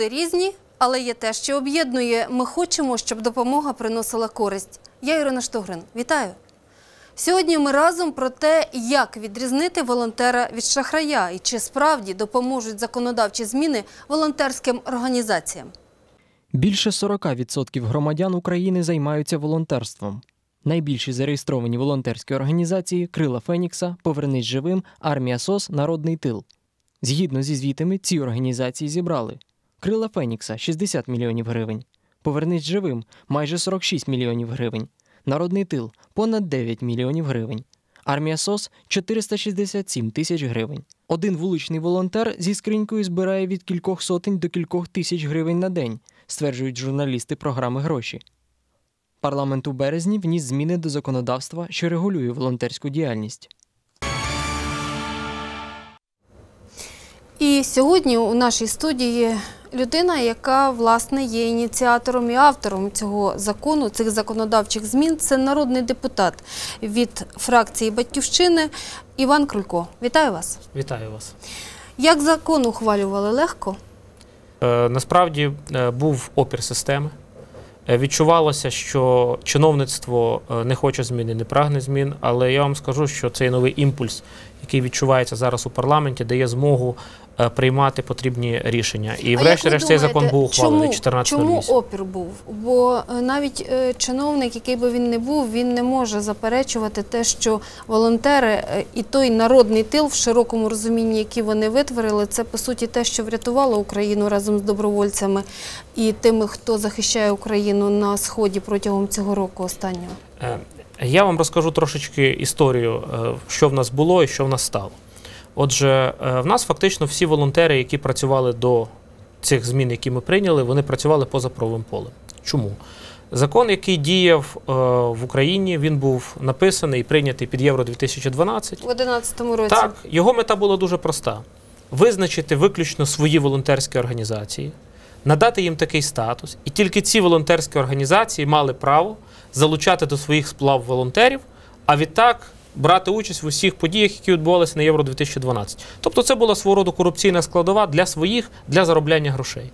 Люди різні, але є те, що об'єднує. Ми хочемо, щоб допомога приносила користь. Я Ірина Штогрин. Вітаю. Сьогодні ми разом про те, як відрізнити волонтера від шахрая і чи справді допоможуть законодавчі зміни волонтерським організаціям. Більше 40% громадян України займаються волонтерством. Найбільші зареєстровані волонтерські організації Крила Фенікса, Повернись живим, Армія СОС, Народний тил. Згідно зі звітами, ці організації зібрали Крила Фенікса 60 мільйонів гривень, Повернись живим майже 46 мільйонів гривень, Народний тил понад 9 мільйонів гривень. Армія СОС 467 тисяч гривень. Один вуличний волонтер зі скринькою збирає від кількох сотень до кількох тисяч гривень на день, стверджують журналісти програми гроші. Парламент у березні вніс зміни до законодавства, що регулює волонтерську діяльність. І сьогодні у нашій студії людина, яка власне є ініціатором і автором цього закону, цих законодавчих змін, це народний депутат від фракції Батьківщини Іван Крулько. Вітаю вас. Вітаю вас. Як закон ухвалювали легко? Е, насправді е, був опір системи. Е, Відчувалося, що чиновництво не хоче зміни, не прагне змін, але я вам скажу, що цей новий імпульс, який відчувається зараз у парламенті, дає змогу приймати потрібні рішення. І, врешті-решт, цей закон був ухвалений чому, 14 Чому опір був? Бо е, навіть е, чиновник, який би він не був, він не може заперечувати те, що волонтери е, і той народний тил в широкому розумінні, який вони витворили, це по суті те, що врятувало Україну разом з добровольцями і тими, хто захищає Україну на сході протягом цього року останнього. Е, Я вам розкажу трошечки історію, е, що в нас було і що в нас стало. Отже, е, в нас фактично всі волонтери, які працювали до цих змін, які ми прийняли, вони працювали поза правовим полем. Чому? Закон, який діяв е, в Україні, він був написаний і прийнятий під Євро 2012. В 2011 році Так, його мета була дуже проста: визначити виключно свої волонтерські організації, надати їм такий статус, і тільки ці волонтерські організації мали право залучати до своїх сплав волонтерів, а відтак брати участь в усіх подіях, які відбувалися на Євро 2012. Тобто це була свого роду корупційна складова для своїх, для заробляння грошей.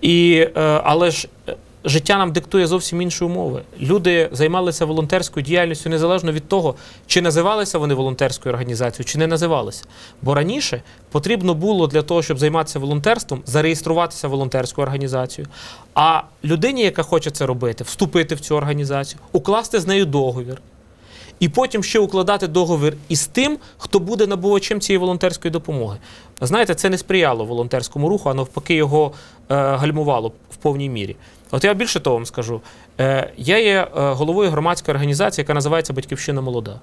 І, е, але ж е, життя нам диктує зовсім інші умови. Люди займалися волонтерською діяльністю незалежно від того, чи називалися вони волонтерською організацією, чи не називалися. Бо раніше потрібно було для того, щоб займатися волонтерством, зареєструватися в волонтерську організацію. А людині, яка хоче це робити, вступити в цю організацію, укласти з нею договір. І потім ще укладати договір із тим, хто буде набувачем цієї волонтерської допомоги. Знаєте, це не сприяло волонтерському руху, а навпаки, його е, гальмувало в повній мірі. От я більше того вам скажу: е, я є е, головою громадської організації, яка називається Батьківщина Молода.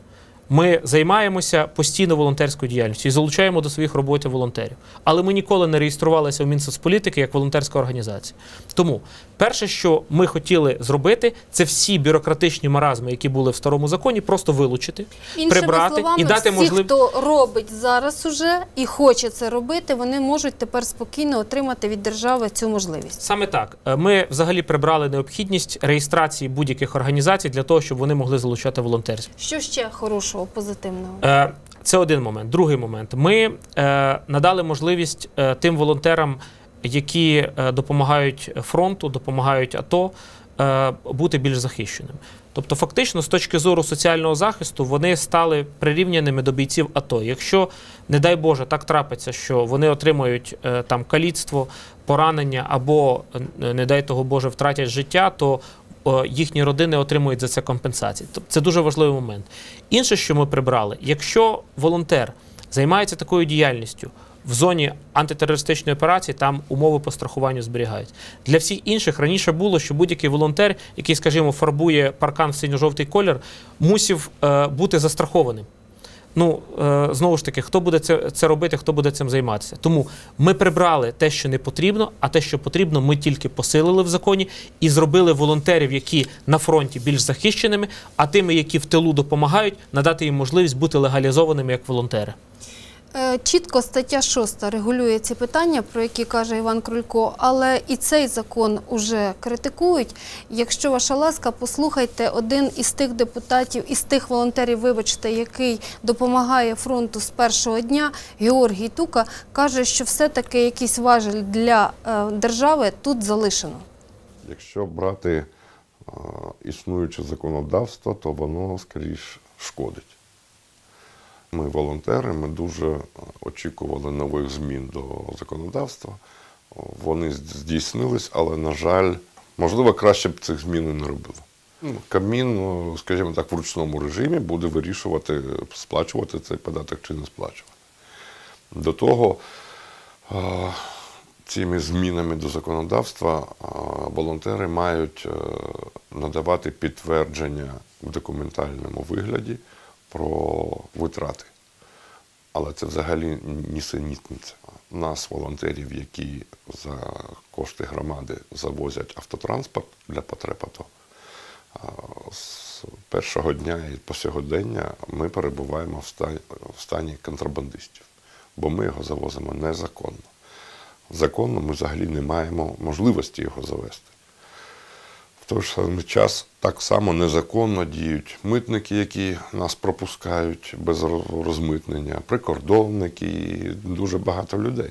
Ми займаємося постійно волонтерською діяльністю і залучаємо до своїх роботів волонтерів. Але ми ніколи не реєструвалися в Мінсоцполітики як волонтерська організація. Тому перше, що ми хотіли зробити, це всі бюрократичні маразми, які були в старому законі, просто вилучити, Іншими прибрати словами, і дати можливість. хто робить зараз уже і хоче це робити, вони можуть тепер спокійно отримати від держави цю можливість. Саме так. Е, Ми взагалі прибрали необхідність реєстрації будь-яких організацій для того, щоб вони могли залучати волонтерів. Що ще хорошого, позитивного? Е, Це один момент. Другий момент. Ми е, надали можливість е, тим волонтерам, які е, допомагають фронту, допомагають АТО, е, бути більш захищеними. Тобто, фактично, з точки зору соціального захисту, вони стали прирівняними до бійців АТО. Якщо, не дай Боже, так трапиться, що вони отримають е, там каліцтво, поранення або, е, не дай того Боже, втратять життя, то їхні родини отримують за це компенсації. Тобто це дуже важливий момент. Інше, що ми прибрали, якщо волонтер займається такою діяльністю в зоні антитерористичної операції, там умови по страхуванню зберігають. Для всіх інших раніше було, що будь-який волонтер, який, скажімо, фарбує паркан в синьо-жовтий колір, мусив е, бути застрахованим. Ну, е, знову ж таки, хто буде це, це робити, хто буде цим займатися. Тому ми прибрали те, що не потрібно, а те, що потрібно, ми тільки посилили в законі і зробили волонтерів, які на фронті більш захищеними, а тими, які в тилу допомагають, надати їм можливість бути легалізованими як волонтери. Е, Чітко стаття 6 регулює ці питання, про які каже Іван Крулько, але і цей закон уже критикують. Якщо ваша ласка, послухайте один із тих депутатів, із тих волонтерів, вибачте, який допомагає фронту з першого дня, Георгій Тука, каже, що все-таки якийсь важель для е, держави тут залишено. Якщо брати існуюче законодавство, то воно скоріш шкодить. Ми волонтери, ми дуже очікували нових змін до законодавства. Вони здійснились, але, на жаль, можливо, краще б цих змін і не робили. Ну, Кабмін, ну, скажімо так, в ручному режимі буде вирішувати, сплачувати цей податок чи не сплачувати. До того цими змінами до законодавства волонтери мають е, надавати підтвердження в документальному вигляді про витрати. Але це взагалі нісенітниця. Нас, волонтерів, які за кошти громади завозять автотранспорт для потреб АТО, з першого дня і по сьогодення ми перебуваємо в стані контрабандистів, бо ми його завозимо незаконно. Законно ми взагалі не маємо можливості його завести. Той ж самий час так само незаконно діють митники, які нас пропускають без розмитнення, прикордонники і дуже багато людей.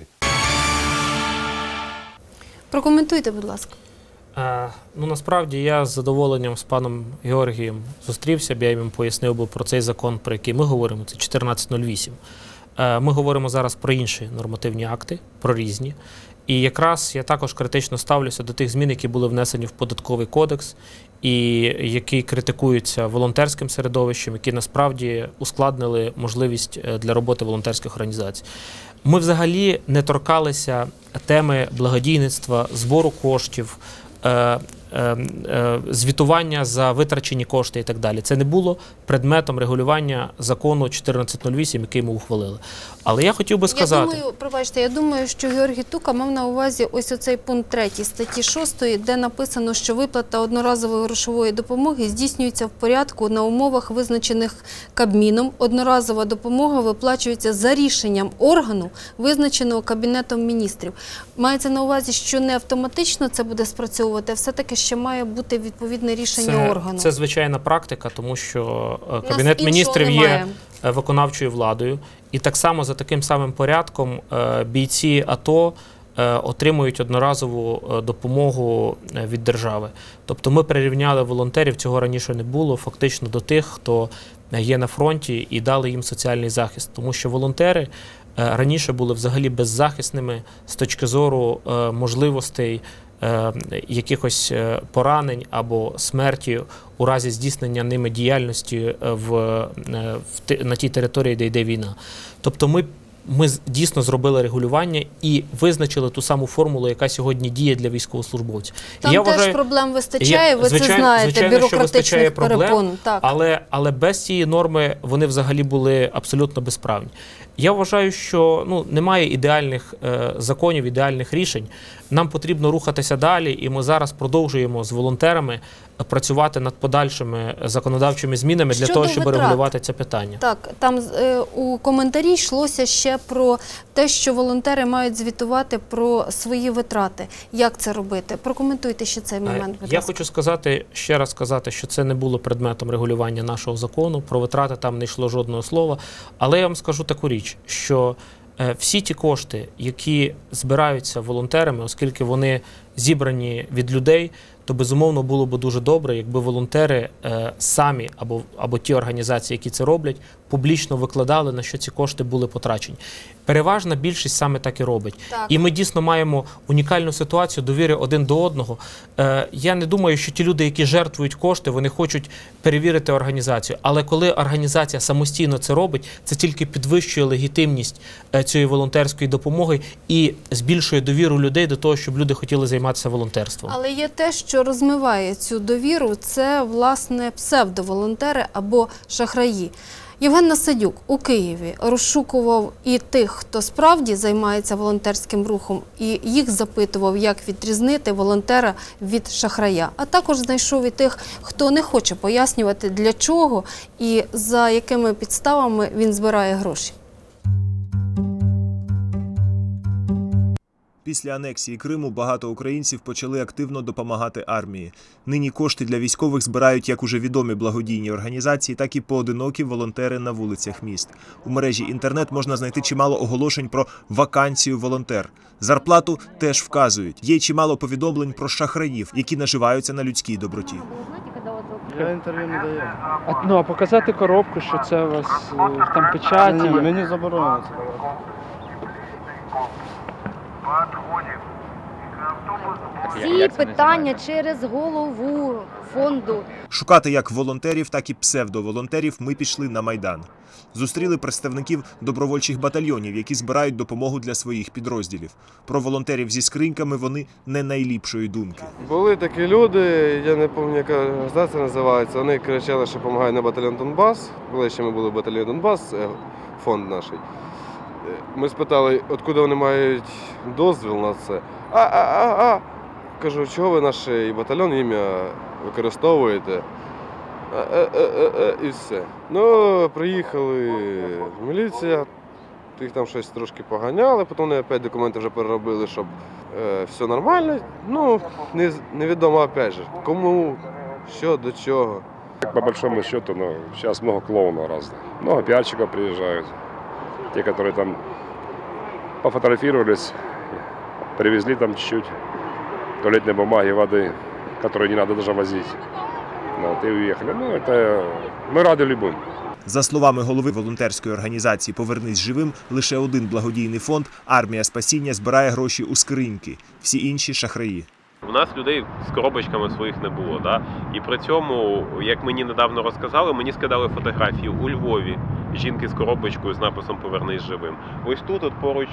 Прокоментуйте, будь ласка. Е, ну насправді я з задоволенням з паном Георгієм зустрівся б, я йому пояснив би про цей закон, про який ми говоримо, це 1408. Е, ми говоримо зараз про інші нормативні акти, про різні. І якраз я також критично ставлюся до тих змін, які були внесені в податковий кодекс, і які критикуються волонтерським середовищем, які насправді ускладнили можливість е, для роботи волонтерських організацій. Ми взагалі не торкалися теми благодійництва, збору коштів. Е, е, е, Звітування за витрачені кошти і так далі. Це не було предметом регулювання закону 1408, який ми ухвалили. Але я хотів би сказати, Я думаю, пробачте, я думаю, що Георгій Тука мав на увазі ось оцей пункт 3 статті 6, де написано, що виплата одноразової грошової допомоги здійснюється в порядку на умовах, визначених Кабміном. Одноразова допомога виплачується за рішенням органу, визначеного Кабінетом міністрів. Мається на увазі, що не автоматично це буде спрацьовувати, а все-таки ще має бути відповідне рішення це, органу. це звичайна практика, тому що е, Кабінет міністрів є немає. е, виконавчою владою, і так само за таким самим порядком е, бійці АТО отримують одноразову допомогу від держави. Тобто ми прирівняли волонтерів, цього раніше не було, фактично до тих, хто є на фронті, і дали їм соціальний захист, тому що волонтери. Раніше були взагалі беззахисними з точки зору можливостей якихось е, поранень або смерті у разі здійснення ними діяльності е, в, е, в на тій території, де йде війна. Тобто ми. Ми дійсно зробили регулювання і визначили ту саму формулу, яка сьогодні діє для військовослужбовців. Там я теж вважаю, проблем вистачає, Є- ви це знаєте, звичайно, що вистачає проблем, перепон. Так. але, але без цієї норми вони взагалі були абсолютно безправні. Я вважаю, що ну, немає ідеальних е, законів, ідеальних рішень. Нам потрібно рухатися далі, і ми зараз продовжуємо з волонтерами працювати над подальшими законодавчими змінами для того, щоб витрат. регулювати це питання. Так, там е, у коментарі йшлося ще про те, що волонтери мають звітувати про свої витрати. Як це робити? Прокоментуйте ще цей Е, момент. Будь Я ласка. хочу сказати ще раз сказати, що це не було предметом регулювання нашого закону. Про витрати там не йшло жодного слова. Але я вам скажу таку річ, що всі ті кошти, які збираються волонтерами, оскільки вони зібрані від людей, то безумовно було б дуже добре, якби волонтери е, самі або, або ті організації, які це роблять, публічно викладали, на що ці кошти були потрачені. Переважна більшість саме так і робить. Так. І ми дійсно маємо унікальну ситуацію довіри один до одного. Е, я не думаю, що ті люди, які жертвують кошти, вони хочуть перевірити організацію. Але коли організація самостійно це робить, це тільки підвищує легітимність е, цієї волонтерської допомоги і збільшує довіру людей до того, щоб люди хотіли займатися волонтерством. Але є те, що розмиває цю довіру, це власне псевдоволонтери або шахраї. Євген Насадюк у Києві розшукував і тих, хто справді займається волонтерським рухом, і їх запитував, як відрізнити волонтера від шахрая. А також знайшов і тих, хто не хоче пояснювати, для чого і за якими підставами він збирає гроші. Після анексії Криму багато українців почали активно допомагати армії. Нині кошти для військових збирають як уже відомі благодійні організації, так і поодинокі волонтери на вулицях міст. У мережі інтернет можна знайти чимало оголошень про вакансію волонтер. Зарплату теж вказують. Є чимало повідомлень про шахраїв, які наживаються на людській доброті. Я інтерв'ю не даю. А, ну, а показати коробку, що це у вас е, там печаті. Мені заборонено це. Всі питання через голову фонду. Шукати як волонтерів, так і псевдоволонтерів ми пішли на майдан. Зустріли представників добровольчих батальйонів, які збирають допомогу для своїх підрозділів. Про волонтерів зі скриньками вони не найліпшої думки. Були такі люди, я не пам'ятаю, яка організація називається. Вони кричали, що допомагають на батальйон Донбас. Коли ще ми були в батальйоні Донбас, фонд наш. Е, Ми спитали, откуди вони мають дозвіл на це. А, а, а, а. Кажу, чого ви наш батальйон ім'я використовуєте? Е, е, І все. Ну, приїхали міліція, їх там щось трошки поганяли, потім вони опять документи вже переробили, щоб е, все нормально. Ну, не, невідомо опять же, кому, що, до чого. По большому счету, ну, сейчас много клоунов разных. Много пиарщиков приезжают Те, которые там пофотографировались, привезли там чуть-чуть туалетной бумаги, воды, которые не надо даже возить. Ну, Вот, и уехали. Ну, это мы рады любым. За словами голови волонтерської організації Повернись живим, лише один благодійний фонд Армія спасіння збирає гроші у скриньки. Всі інші шахраї. У нас людей з коробочками своїх не було. Да? І при цьому, як мені недавно розказали, мені скидали фотографії у Львові жінки з коробочкою з написом Повернись живим. Ось тут, от поруч,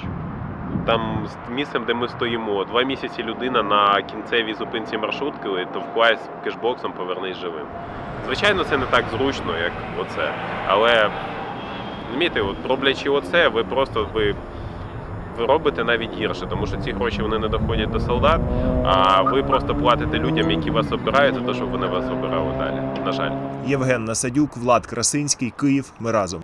там з місцем, де ми стоїмо, два місяці людина на кінцевій зупинці маршрутки товклась кешбоксом Повернись живим. Звичайно, це не так зручно, як оце. Але розумієте, от роблячи оце, ви просто ви ви робите навіть гірше, тому що ці гроші вони не доходять до солдат, а ви просто платите людям, які вас обирають, за те, щоб вони вас обирали далі. На жаль. Євген Насадюк, Влад Красинський, Київ. Ми разом.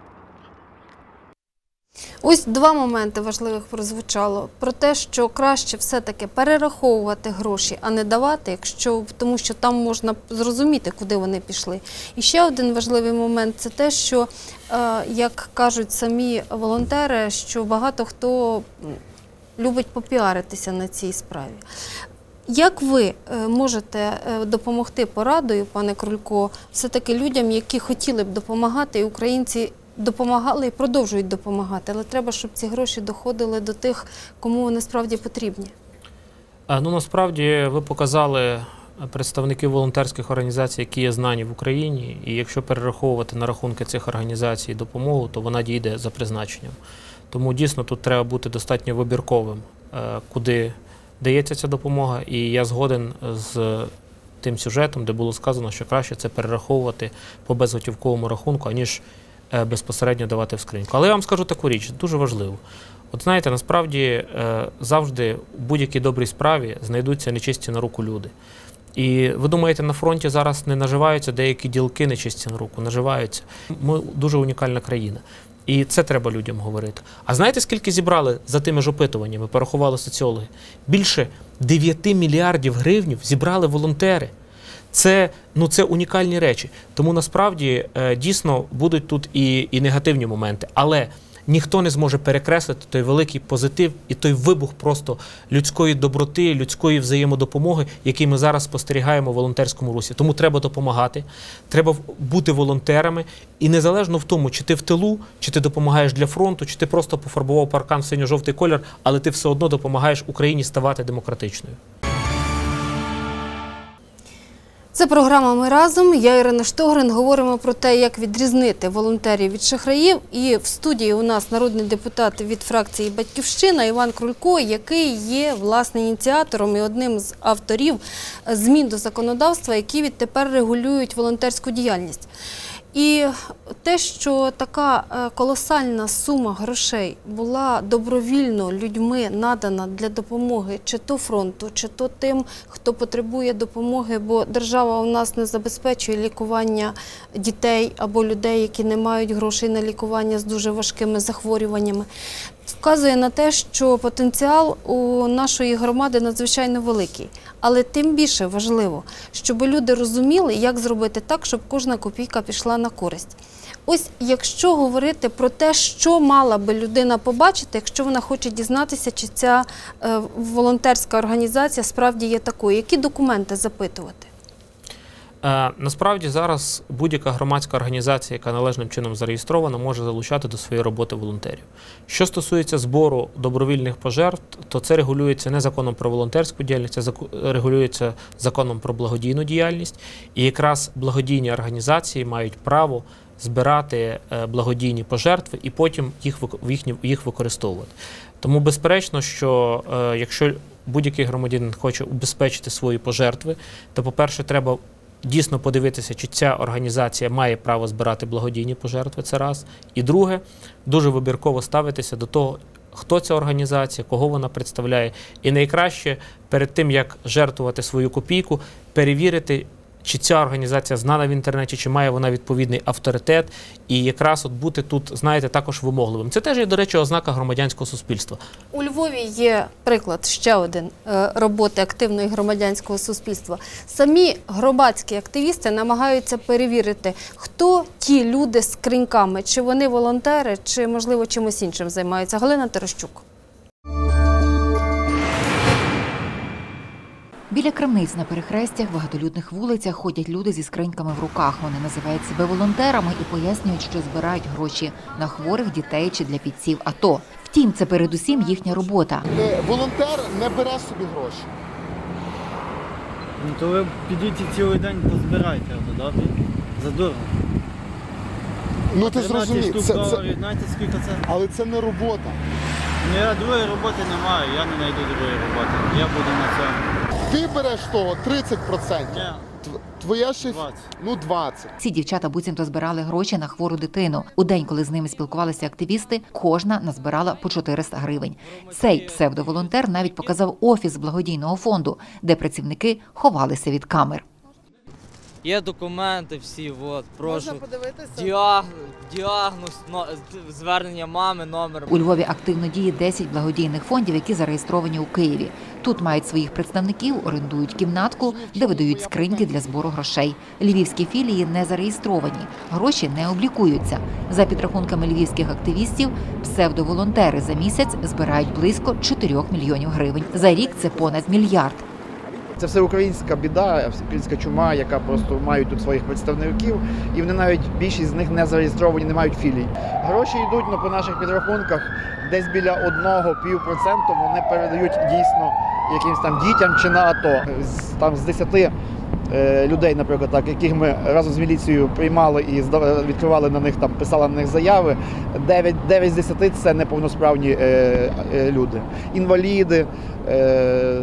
Ось два моменти важливих прозвучало про те, що краще все-таки перераховувати гроші, а не давати, якщо тому, що там можна зрозуміти, куди вони пішли. І ще один важливий момент це те, що е, як кажуть самі волонтери, що багато хто любить попіаритися на цій справі. Як ви е, можете е, допомогти порадою, пане Крулько, все-таки людям, які хотіли б допомагати, і українці допомагали і продовжують допомагати, але треба, щоб ці гроші доходили до тих, кому вони справді потрібні? Ну насправді ви показали представників волонтерських організацій, які є знані в Україні, і якщо перераховувати на рахунки цих організацій допомогу, то вона дійде за призначенням. Тому дійсно тут треба бути достатньо вибірковим, е, куди дається ця допомога. І я згоден з тим сюжетом, де було сказано, що краще це перераховувати по безготівковому рахунку, аніж безпосередньо давати в скриньку. Але я вам скажу таку річ, дуже важливо. От знаєте, насправді е, завжди у будь-якій добрій справі знайдуться нечисті на руку люди. І ви думаєте, на фронті зараз не наживаються деякі ділки нечисті на руку, наживаються. Ми дуже унікальна країна. І це треба людям говорити. А знаєте, скільки зібрали за тими ж опитуваннями, порахували соціологи? Більше 9 мільярдів гривнів зібрали волонтери. Це, ну, це унікальні речі. Тому насправді е, дійсно будуть тут і, і негативні моменти. Але ніхто не зможе перекреслити той великий позитив і той вибух просто людської доброти, людської взаємодопомоги, який ми зараз спостерігаємо в волонтерському русі. Тому треба допомагати, треба бути волонтерами, і незалежно в тому, чи ти в тилу, чи ти допомагаєш для фронту, чи ти просто пофарбував паркан в синьо-жовтий колір, але ти все одно допомагаєш Україні ставати демократичною. Це програма Ми разом. Я Ірина Штогрин. Говоримо про те, як відрізнити волонтерів від шахраїв. І в студії у нас народний депутат від фракції Батьківщина Іван Крулько, який є власне ініціатором і одним з авторів змін до законодавства, які відтепер регулюють волонтерську діяльність. І те, що така е, колосальна сума грошей була добровільно людьми надана для допомоги чи то фронту, чи то тим, хто потребує допомоги, бо держава у нас не забезпечує лікування дітей або людей, які не мають грошей на лікування з дуже важкими захворюваннями. Вказує на те, що потенціал у нашої громади надзвичайно великий. Але тим більше важливо, щоб люди розуміли, як зробити так, щоб кожна копійка пішла на користь. Ось якщо говорити про те, що мала би людина побачити, якщо вона хоче дізнатися, чи ця е, волонтерська організація справді є такою, які документи запитувати? Е, Насправді зараз будь-яка громадська організація, яка належним чином зареєстрована, може залучати до своєї роботи волонтерів. Що стосується збору добровільних пожертв, то це регулюється не законом про волонтерську діяльність, а заку- регулюється законом про благодійну діяльність. І якраз благодійні організації мають право збирати е, благодійні пожертви і потім їх їх використовувати. Тому безперечно, що е, якщо будь-який громадянин хоче убезпечити свої пожертви, то, по-перше, треба дійсно подивитися, чи ця організація має право збирати благодійні пожертви. Це раз. І друге, дуже вибірково ставитися до того, хто ця організація, кого вона представляє. І найкраще перед тим, як жертвувати свою копійку, перевірити. Чи ця організація знана в інтернеті, чи має вона відповідний авторитет, і якраз от бути тут, знаєте, також вимогливим. Це теж є, до речі, ознака громадянського суспільства. У Львові є приклад ще один е, роботи активної громадянського суспільства. Самі громадські активісти намагаються перевірити, хто ті люди з скриньками, чи вони волонтери, чи можливо чимось іншим займаються. Галина Терещук. Біля крамниць на перехрестях, багатолюдних вулицях ходять люди зі скриньками в руках. Вони називають себе волонтерами і пояснюють, що збирають гроші на хворих дітей чи для бійців АТО. Втім, це передусім їхня робота. Е, Волонтер не бере собі гроші. Ну то ви підіть і цілий день позбирайте, а добре? Задурно. Ну ти 13 зрозумій, штук це, це, знаєте скільки це? але це не робота. Ну я другої роботи не маю, я не знайду другої роботи. Я буду на цьому. Ти береш того 30%. Тв- Твоя ще 20. ну 20. Ці дівчата буцімто збирали гроші на хвору дитину. У день, коли з ними спілкувалися активісти, кожна назбирала по 400 гривень. Цей псевдоволонтер навіть показав офіс благодійного фонду, де працівники ховалися від камер. Є документи всі, от, прошу. Можна подивитися? Діаг... Діагноз, но... звернення мами, номер. У Львові активно діє 10 благодійних фондів, які зареєстровані у Києві. Тут мають своїх представників, орендують кімнатку, де видають скриньки для збору грошей. Львівські філії не зареєстровані, гроші не облікуються. За підрахунками львівських активістів, псевдоволонтери за місяць збирають близько 4 мільйонів гривень. За рік це понад мільярд. Це все українська біда, українська чума, яка просто мають тут своїх представників, і вони навіть більшість з них не зареєстровані, не мають філій. Гроші йдуть ну, по наших підрахунках десь біля 1-1,5% вони передають дійсно якимось там дітям чи на АТО. Там з 10 е, людей, наприклад, так, яких ми разом з міліцією приймали і відкривали на них там, писали на них заяви. 9, 9 з 10 це неповносправні е, е, люди, інваліди,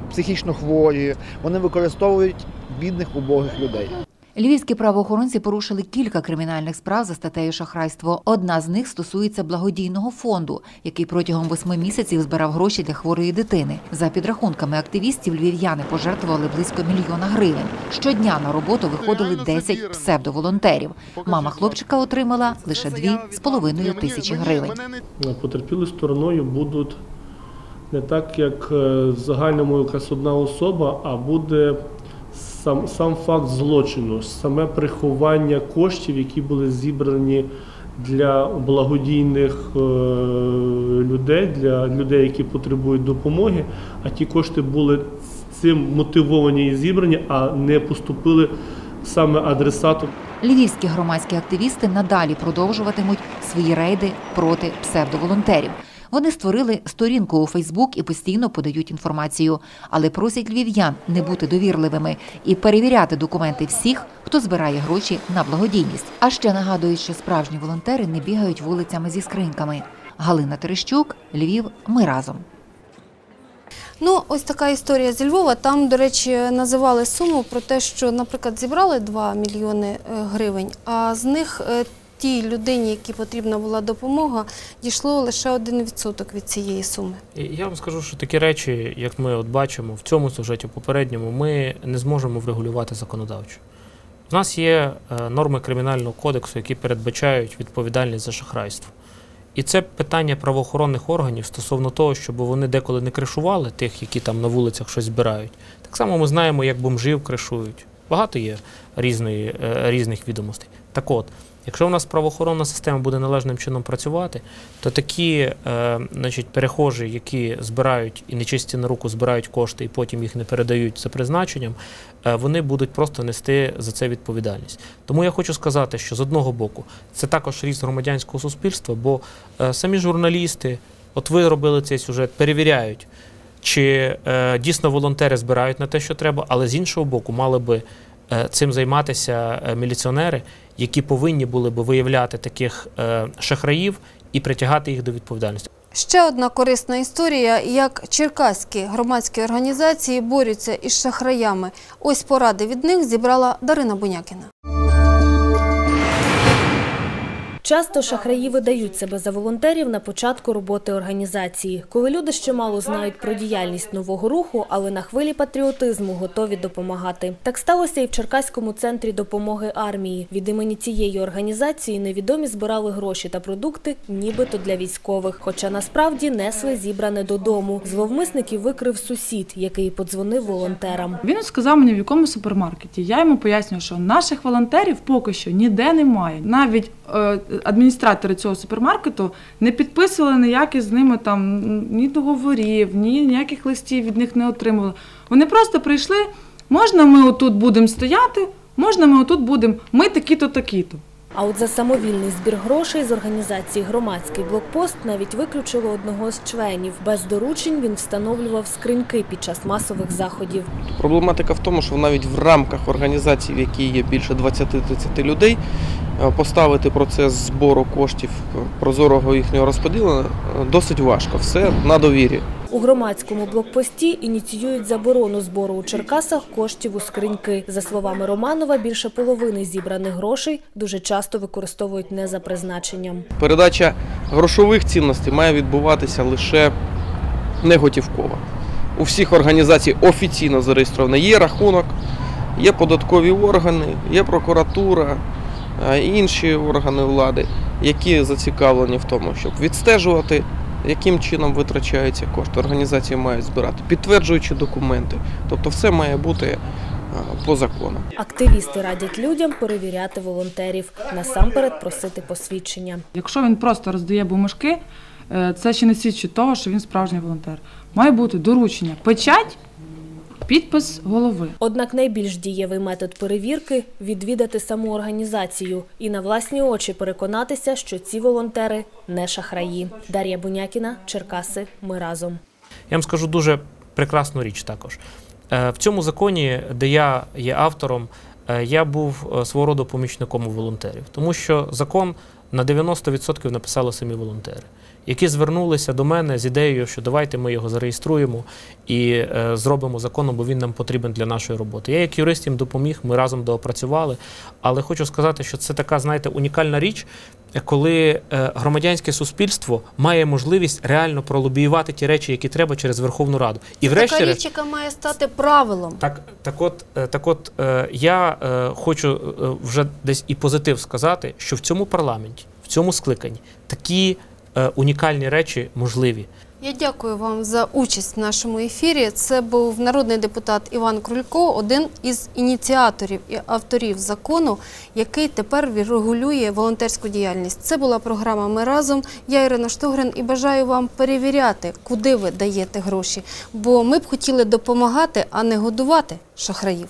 психічно хворі. Вони використовують бідних убогих людей. Львівські правоохоронці порушили кілька кримінальних справ за статтею шахрайство. Одна з них стосується благодійного фонду, який протягом восьми місяців збирав гроші для хворої дитини. За підрахунками активістів, львів'яни пожертвували близько мільйона гривень. Щодня на роботу виходили 10 псевдоволонтерів. Мама хлопчика отримала лише дві з половиною тисячі гривень. Потерпілою стороною будуть не так, як е, в загальному якась одна особа, а буде сам, сам факт злочину, саме приховання коштів, які були зібрані для благодійних е, людей, для людей, які потребують допомоги, а ті кошти були цим мотивовані і зібрані, а не поступили саме адресату. Львівські громадські активісти надалі продовжуватимуть свої рейди проти псевдоволонтерів. Вони створили сторінку у Фейсбук і постійно подають інформацію, але просять львів'ян не бути довірливими і перевіряти документи всіх, хто збирає гроші на благодійність. А ще нагадують, що справжні волонтери не бігають вулицями зі скриньками. Галина Терещук, Львів. Ми разом. Ну, ось така історія зі Львова. Там, до речі, називали суму про те, що, наприклад, зібрали 2 мільйони е, гривень, а з них е, тій людині, якій потрібна була допомога, дійшло лише 1% від цієї суми. Я вам скажу, що такі речі, як ми от бачимо в цьому сюжеті, в попередньому, ми не зможемо врегулювати законодавчо. У нас є е, норми кримінального кодексу, які передбачають відповідальність за шахрайство. І це питання правоохоронних органів стосовно того, щоб вони деколи не кришували тих, які там на вулицях щось збирають. Так само ми знаємо, як бомжів кришують. Багато є різної, е, різних відомостей. Так от, якщо у нас правоохоронна система буде належним чином працювати, то такі е, значить, перехожі, які збирають і нечисті на руку збирають кошти і потім їх не передають за призначенням, е, вони будуть просто нести за це відповідальність. Тому я хочу сказати, що з одного боку це також ріст громадянського суспільства, бо е, самі журналісти, от ви робили цей сюжет, перевіряють, чи е, дійсно волонтери збирають на те, що треба, але з іншого боку, мали би е, цим займатися е, міліціонери, які повинні були би виявляти таких е, шахраїв і притягати їх до відповідальності. Ще одна корисна історія, як черкаські громадські організації борються із шахраями. Ось поради від них зібрала Дарина Бунякіна. Часто шахраї видають себе за волонтерів на початку роботи організації, коли люди ще мало знають про діяльність нового руху, але на хвилі патріотизму готові допомагати. Так сталося і в Черкаському центрі допомоги армії. Від імені цієї організації невідомі збирали гроші та продукти, нібито для військових. Хоча насправді несли зібране додому. Зловмисників викрив сусід, який подзвонив волонтерам. Він сказав мені в якому супермаркеті. Я йому пояснюю, що наших волонтерів поки що ніде немає. Навіть е, адміністратори цього супермаркету не підписували ніяких з ними там ні договорів, ні ніяких листів від них не отримували. Вони просто прийшли. Можна, ми отут будемо стояти, можна, ми отут будемо. Ми такі-то, такі-то. А от за самовільний збір грошей з організації громадський блокпост навіть виключило одного з членів. Без доручень він встановлював скриньки під час масових заходів. Проблематика в тому, що навіть в рамках організації, в якій є більше 20-30 людей, поставити процес збору коштів е, прозорого їхнього розподілу е, досить важко. Все на довірі. У громадському блокпості ініціюють заборону збору у Черкасах коштів у скриньки. За словами Романова, більше половини зібраних грошей дуже часто використовують не за призначенням. Передача грошових цінностей має відбуватися лише неготівково. У всіх організацій офіційно зареєстровано є рахунок, є податкові органи, є прокуратура, і інші органи влади, які зацікавлені в тому, щоб відстежувати, яким чином витрачаються кошти. Організації мають збирати, підтверджуючи документи. Тобто все має бути по закону. Активісти радять людям перевіряти волонтерів, насамперед просити посвідчення. Якщо він просто роздає бумажки, е, це ще не свідчить того, що він справжній волонтер. Має бути доручення, печать, підпис голови. Однак найбільш дієвий метод перевірки відвідати саму організацію і на власні очі переконатися, що ці волонтери не шахраї. Дар'я Бунякіна, Черкаси. Ми разом. Я вам скажу дуже прекрасну річ також. Е, В цьому законі, де я є автором, е, я був е, свого роду помічником у волонтерів, тому що закон на 90% написали самі волонтери, які звернулися до мене з ідеєю, що давайте ми його зареєструємо і е, зробимо законом, бо він нам потрібен для нашої роботи. Я як юрист їм допоміг, ми разом доопрацювали. Але хочу сказати, що це така, знаєте, унікальна річ, коли е, громадянське суспільство має можливість реально пролобіювати ті речі, які треба через Верховну Раду. І врешті річ, яка має стати правилом. так, так от, е, так от е, я е, хочу е, вже десь і позитив сказати, що в цьому парламенті, в цьому скликанні такі унікальні речі можливі. Я дякую вам за участь в нашому ефірі. Це був народний депутат Іван Крулько, один із ініціаторів і авторів закону, який тепер регулює волонтерську діяльність. Це була програма Ми разом. Я Ірина Штогрин і бажаю вам перевіряти, куди ви даєте гроші. Бо ми б хотіли допомагати, а не годувати шахраїв.